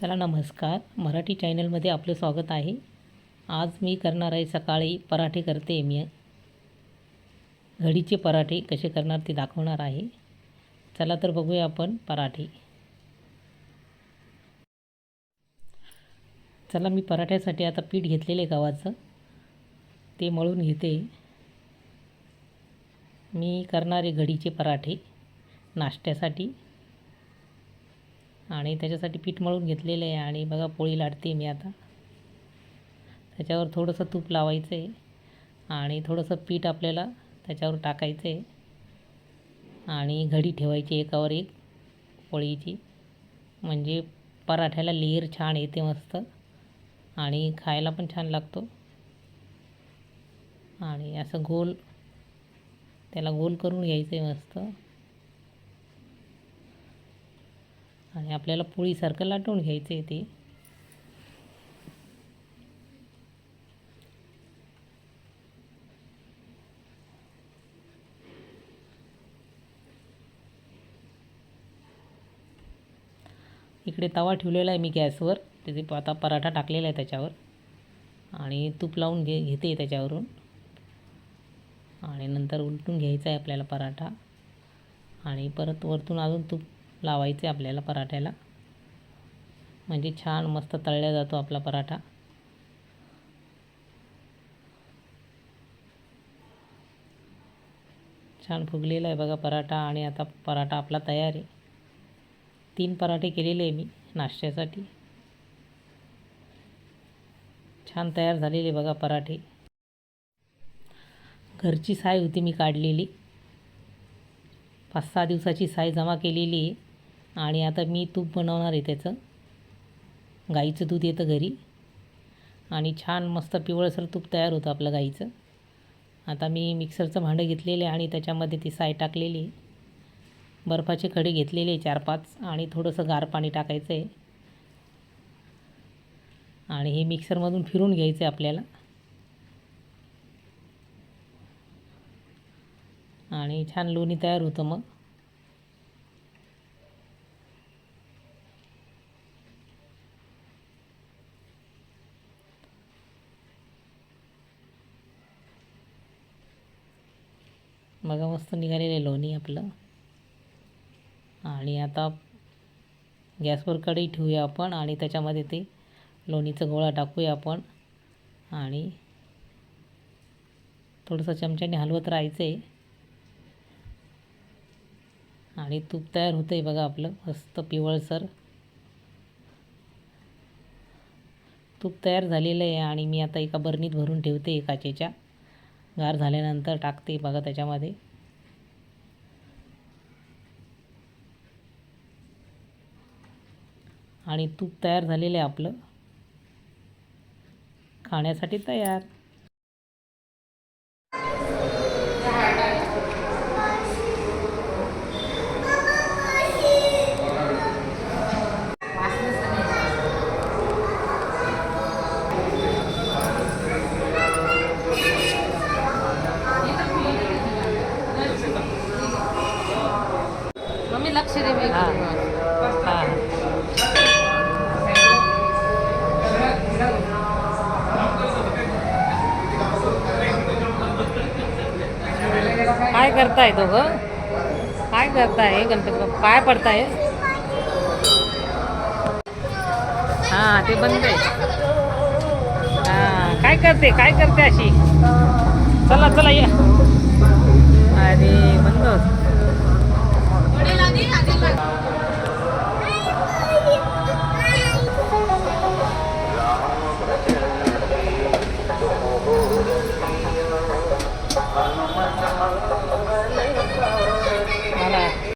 चला नमस्कार. मराठी चॅनलमध्ये आपलं स्वागत आहे. आज मी करणार आहे सकाळी पराठे करते. मी घडीचे पराठे कसे करणार ते दाखवणार आहे. चला तर बघूया आपण पराठे. चला मी पराठ्यासाठी आता पीठ घेतलेले गव्हाचं. ते मळून घेते. मी करणारे घडीचे पराठे नाश्त्यासाठी. आणि त्याच्यासाठी पीठ मळून घेतलेलं आहे आणि बघा पोळी लाटते मी आता. त्याच्यावर थोडंसं तूप लावायचं आहे आणि थोडंसं पीठ आपल्याला त्याच्यावर टाकायचं आहे आणि घडी ठेवायची एकावर एक पोळीची. म्हणजे पराठ्याला लेअर छान येते मस्त. आणि खायला पण छान लागतो. आणि असं गोल त्याला गोल करून घ्यायचं आहे मस्त. आणि आपल्याला पोळीसारखं लाटून घ्यायचं आहे ते. इकडे तवा ठेवलेला आहे मी गॅसवर. त्याचे आता पराठा टाकलेला आहे त्याच्यावर. आणि तूप लावून घे घेते त्याच्यावरून. आणि नंतर उलटून घ्यायचा आहे आपल्याला पराठा. आणि परत वरतून अजून तूप लावायचे आपल्याला पराठ्याला. म्हणजे छान मस्त तळल्या जातो आपला पराठा. छान फुगलेला आहे बघा पराठा आणि आता पराठा आपला तयार आहे. तीन पराठे केलेले आहे मी नाश्त्यासाठी. छान तयार झालेले बघा पराठे. घरची साय होती मी काढलेली. पाच सहा दिवसाची साय जमा केलेली आहे. आणि आता मी तूप बनवणार आहे त्याचं. गाईचं दूध येतं घरी. आणि छान मस्त पिवळसर तूप तयार होतं आपलं गाईचं. आता मी मिक्सरचं भांडं घेतलेलं आहे आणि त्याच्यामध्ये ती साय टाकलेली बर्फाचे खडे घेतलेले चार पाच आणि थोडंसं गार पाणी टाकायचं आहे. आणि हे मिक्सरमधून फिरून घ्यायचं आहे आपल्याला. आणि छान लोणी तयार होतं मग. बघा मस्त निघालेलं आहे लोणी आपलं. आणि आता गॅसवर कढई ठेवूया आपण आणि त्याच्यामध्ये ते लोणीचं गोळा टाकूया आपण. आणि थोडंसं चमच्याने हलवत राहायचं आहे आणि तूप तयार होतं आहे बघा आपलं मस्त पिवळसर. तूप तयार झालेलं आहे आणि मी आता एका बरणीत भरून ठेवते काचेच्या गार झाल्यानंतर टाकते बघा त्याच्यामध्ये. आणि तूप तयार झालेलं आहे आपलं. खाण्यासाठी तयार मम्मी लक्ष दे मी हां हां काय करताय दोघं? काय करताय गणपती काय पडताय? हां ते बंद आहे. हां काय करते? काय करते अशी? चला चला या. अरे बंद होत.